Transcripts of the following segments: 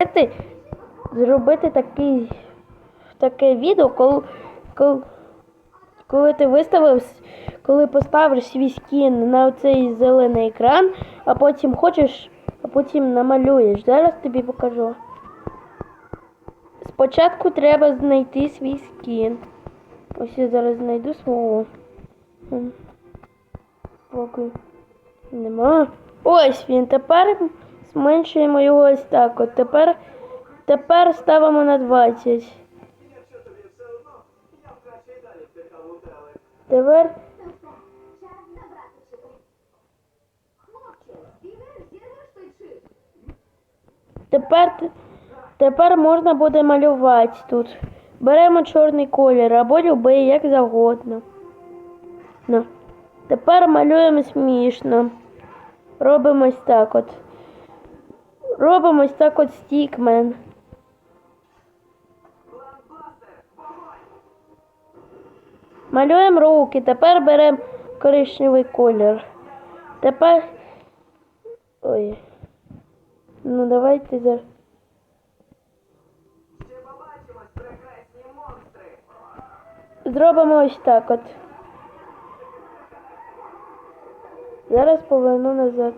зробити, зробити такий, таке відео, коли, коли, коли ти виставив, коли поставиш свій скін на цей зелений екран, а потім хочеш, а потім намалюєш. Зараз тобі покажу. Спочатку треба знайти свій скін. Ось я зараз знайду свого. Поки нема. Ось він. Тепер зменшуємо його ось так. От тепер, тепер ставимо на 20. Тепер Тепер, тепер можна буде малювати тут. Беремо чорний колір або любий, як завгодно. Ну. Тепер малюємо смішно. Робимо ось так от. Робимо ось так от стікмен. Малюємо руки. Тепер беремо коричневий колір. Тепер. Ой. Ну давайте зараз. Зробимо ось так от. Зараз поверну назад.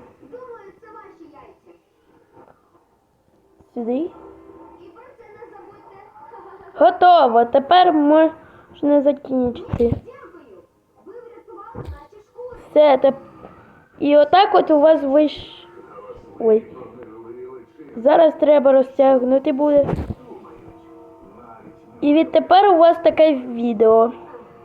Сюди. Готово. Тепер можна закінчити. Все, теп... І отак от у вас виш. Ой. Зараз треба розтягнути буде. І відтепер у вас таке відео.